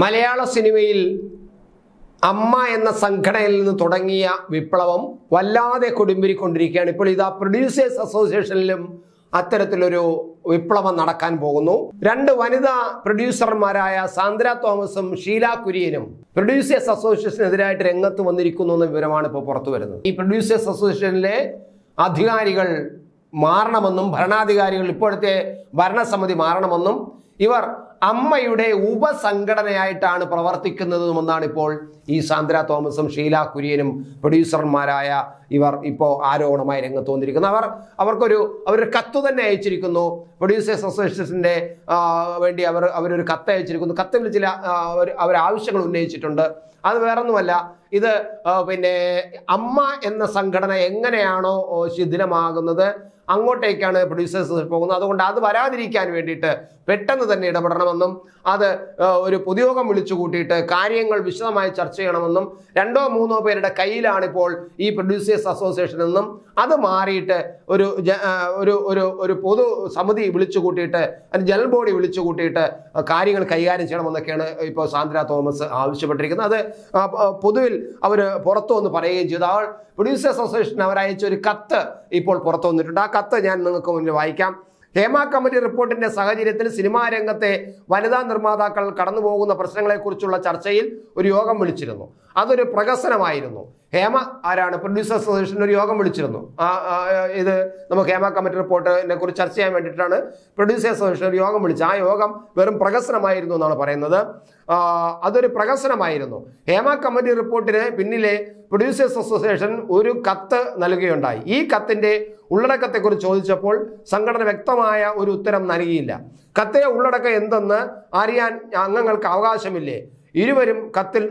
മലയാള സിനിമയിൽ അമ്മ എന്ന സംഘടനയിൽ നിന്ന് തുടങ്ങിയ വിപ്ലവം വല്ലാതെ കൊടുമ്പിരിക്കൊണ്ടിരിക്കുകയാണ്. ഇപ്പോൾ ഇതാ പ്രൊഡ്യൂസേഴ്സ് അസോസിയേഷനിലും അത്തരത്തിലൊരു വിപ്ലവം നടക്കാൻ പോകുന്നു. രണ്ട് വനിതാ പ്രൊഡ്യൂസർമാരായ സാന്ദ്ര തോമസും ഷീല കുര്യനും പ്രൊഡ്യൂസേഴ്സ് അസോസിയേഷനെതിരായിട്ട് രംഗത്ത് വന്നിരിക്കുന്നു എന്ന വിവരമാണ് ഇപ്പോൾ പുറത്തു വരുന്നത്. ഈ പ്രൊഡ്യൂസേഴ്സ് അസോസിയേഷനിലെ അധികാരികൾ മാറണമെന്നും ഭരണാധികാരികൾ ഇപ്പോഴത്തെ ഭരണസമിതി മാറണമെന്നും ഇവർ അമ്മയുടെ ഉപസംഘടനയായിട്ടാണ് പ്രവർത്തിക്കുന്നതുമെന്നാണ് ഇപ്പോൾ ഈ സാന്ദ്ര തോമസും ഷീല കുര്യനും പ്രൊഡ്യൂസർമാരായ ഇവർ ഇപ്പോൾ ആരോപണമായി രംഗത്ത് വന്നിരിക്കുന്നു. അവർ അവർക്കൊരു അവരൊരു കത്ത് തന്നെ അയച്ചിരിക്കുന്നു. പ്രൊഡ്യൂസേഴ്സ് അസോസിയേഷന്റെ വേണ്ടി അവർ അവരൊരു കത്ത് അയച്ചിരിക്കുന്നു. കത്തിൽ ചില അവർ ആവശ്യങ്ങൾ ഉന്നയിച്ചിട്ടുണ്ട്. അത് വേറൊന്നുമല്ല. ഇത് പിന്നെ അമ്മ എന്ന സംഘടന എങ്ങനെയാണോ ശിഥിലമാകുന്നത്? അങ്ങോട്ടേക്കാണ് പ്രൊഡ്യൂസേഴ്സ് പോകുന്നത്. അതുകൊണ്ട് അത് വരാതിരിക്കാൻ വേണ്ടിയിട്ട് പെട്ടെന്ന് തന്നെ ഇടപെടണമെന്നും അത് ഒരു പൊതുയോഗം വിളിച്ചു കൂട്ടിയിട്ട് കാര്യങ്ങൾ വിശദമായി ചർച്ച ചെയ്യണമെന്നും രണ്ടോ മൂന്നോ പേരുടെ കയ്യിലാണ് ഇപ്പോൾ ഈ പ്രൊഡ്യൂസേഴ്സ് അസോസിയേഷൻ എന്നും അത് മാറിയിട്ട് ഒരു ഒരു ഒരു ഒരു പൊതു സമിതി വിളിച്ചു കൂട്ടിയിട്ട് അതിന് ജനറൽ ബോഡി വിളിച്ചു കൂട്ടിയിട്ട് കാര്യങ്ങൾ കൈകാര്യം ചെയ്യണമെന്നൊക്കെയാണ് ഇപ്പോൾ സാന്ദ്ര തോമസ് ആവശ്യപ്പെട്ടിരിക്കുന്നത്. അത് ആ, ആ, പൊതുവിൽ അവർ പുറത്തു വന്ന് പറയുകയും ചെയ്തു. അവൾ പ്രൊഡ്യൂസേഴ്സ് അസോസിയേഷൻ അവരയച്ച ഒരു കത്ത് ഇപ്പോൾ പുറത്തു വന്നിട്ടുണ്ട് ആ കത്ത് ഞാൻ നിങ്ങൾക്ക് മുന്നിൽ വായിക്കാം. ഹേമ കമ്മിറ്റി റിപ്പോർട്ടിന്റെ സാഹചര്യത്തിൽ സിനിമാ രംഗത്തെ വനിതാ നിർമ്മാതാക്കൾ കടന്നുപോകുന്ന പ്രശ്നങ്ങളെക്കുറിച്ചുള്ള ചർച്ചയിൽ ഒരു യോഗം വിളിച്ചിരുന്നു. അതൊരു പ്രകസനമായിരുന്നു ഹേമ ആരാണ്? പ്രൊഡ്യൂസേഴ്സ് അസോസിയേഷൻ ഒരു യോഗം വിളിച്ചിരുന്നു. ഇത് നമുക്ക് ഹേമ കമ്മിറ്റി റിപ്പോർട്ടിനെ കുറിച്ച് ചർച്ച ചെയ്യാൻ വേണ്ടിയിട്ടാണ് പ്രൊഡ്യൂസേഴ്സ് അസോസിയേഷൻ ഒരു യോഗം വിളിച്ചത്. ആ യോഗം വെറും പ്രകസനമായിരുന്നു എന്നാണ് പറയുന്നത്. അതൊരു പ്രകസനമായിരുന്നു ഹേമ കമ്മിറ്റി റിപ്പോർട്ടിന് പിന്നിലെ പ്രൊഡ്യൂസേഴ്സ് അസോസിയേഷൻ ഒരു കത്ത് നൽകുകയുണ്ടായി. ഈ കത്തിന്റെ ഉള്ളടക്കത്തെക്കുറിച്ച് ചോദിച്ചപ്പോൾ സംഘടന വ്യക്തമായ ഒരു ഉത്തരം നൽകിയില്ല. കത്തിലെ ഉള്ളടക്കം എന്തെന്ന് അറിയാൻ അംഗങ്ങൾക്ക് അവകാശമില്ലേ? ഇരുവരും കത്തിൽ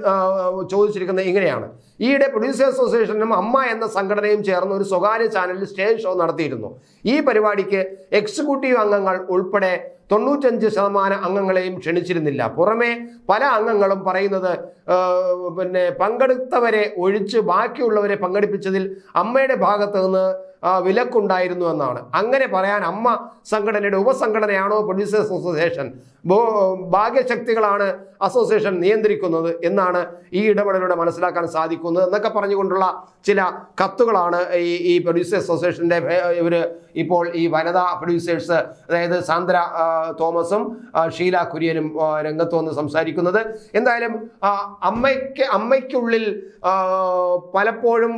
ചോദിച്ചിരിക്കുന്നത് ഇങ്ങനെയാണ്. ഈയിടെ പ്രൊഡ്യൂസേഴ്സ് അസോസിയേഷനും അമ്മ എന്ന സംഘടനയും ചേർന്ന് ഒരു സ്വകാര്യ ചാനലിൽ സ്റ്റേജ് ഷോ നടത്തിയിരുന്നു. ഈ പരിപാടിക്ക് എക്സിക്യൂട്ടീവ് അംഗങ്ങൾ ഉൾപ്പെടെ തൊണ്ണൂറ്റഞ്ച് ശതമാനം അംഗങ്ങളെയും ക്ഷണിച്ചിരുന്നില്ല. പുറമെ പല അംഗങ്ങളും പറയുന്നത് പിന്നെ പങ്കെടുത്തവരെ ഒഴിച്ച് ബാക്കിയുള്ളവരെ പങ്കെടുപ്പിച്ചതിൽ അമ്മയുടെ ഭാഗത്ത് നിന്ന് വിലക്കുണ്ടായിരുന്നു എന്നാണ്. അങ്ങനെ പറയാൻ അമ്മ സംഘടനയുടെ ഉപസംഘടനയാണോ പ്രൊഡ്യൂസേഴ്സ് അസോസിയേഷൻ ഭാഗ്യശക്തികളാണ് അസോസിയേഷൻ നിയന്ത്രിക്കുന്നത് എന്നാണ് ഈ ഇടപെടലിലൂടെ മനസ്സിലാക്കാൻ സാധിക്കുന്നത് എന്നൊക്കെ പറഞ്ഞുകൊണ്ടുള്ള ചില കത്തുകളാണ് ഈ ഈ പ്രൊഡ്യൂസേഴ്സ് അസോസിയേഷന്റെ ഇവർ ഇപ്പോൾ ഈ വനിതാ പ്രൊഡ്യൂസേഴ്സ് അതായത് സാന്ദ്ര തോമസും ഷീല കുര്യനും രംഗത്ത് വന്ന് സംസാരിക്കുന്നത്. എന്തായാലും അമ്മയ്ക്ക് അമ്മയ്ക്കുള്ളിൽ പലപ്പോഴും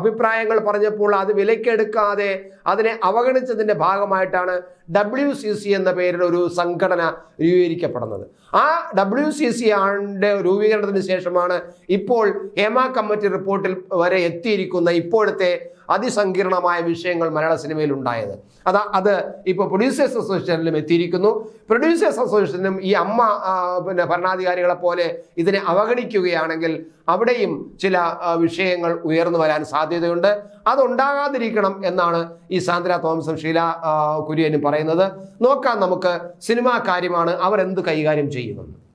അഭിപ്രായങ്ങൾ പറഞ്ഞപ്പോൾ അത് വിലക്കെടുക്കാതെ അതിനെ അവഗണിച്ചതിന്റെ ഭാഗമായിട്ടാണ് ഡബ്ല്യു സി സി എന്ന പേരിൽ ഒരു സംഘടന രൂപീകരിക്കപ്പെടുന്നത്. ആ ഡബ്ല്യു സി സി ആണ്ട് രൂപീകരണത്തിന് ശേഷമാണ് ഇപ്പോൾ ഹേമ കമ്മിറ്റി റിപ്പോർട്ടിൽ വരെ എത്തിയിരിക്കുന്ന ഇപ്പോഴത്തെ അതിസങ്കീർണമായ വിഷയങ്ങൾ മലയാള സിനിമയിൽ ഉണ്ടായത്. അതാ അത് ഇപ്പോൾ പ്രൊഡ്യൂസേഴ്സ് അസോസിയേഷനിലും എത്തിയിരിക്കുന്നു. പ്രൊഡ്യൂസേഴ്സ് അസോസിയേഷനും ഈ അമ്മ പിന്നെ ഭരണാധികാരികളെ പോലെ ഇതിനെ അവഗണിക്കുകയാണെങ്കിൽ അവിടെയും ചില വിഷയങ്ങൾ ഉയർന്നു വരാൻ സാധ്യതയുണ്ട്. അതുണ്ടാകാതിരിക്കണം എന്നാണ് ഈ സാന്ദ്ര തോമസും ഷീല കുര്യനും പറയുന്നത്. നോക്കാം നമുക്ക് സിനിമാ കാര്യമാണ് അവർ എന്ത് കൈകാര്യം ചെയ്യുമെന്ന്.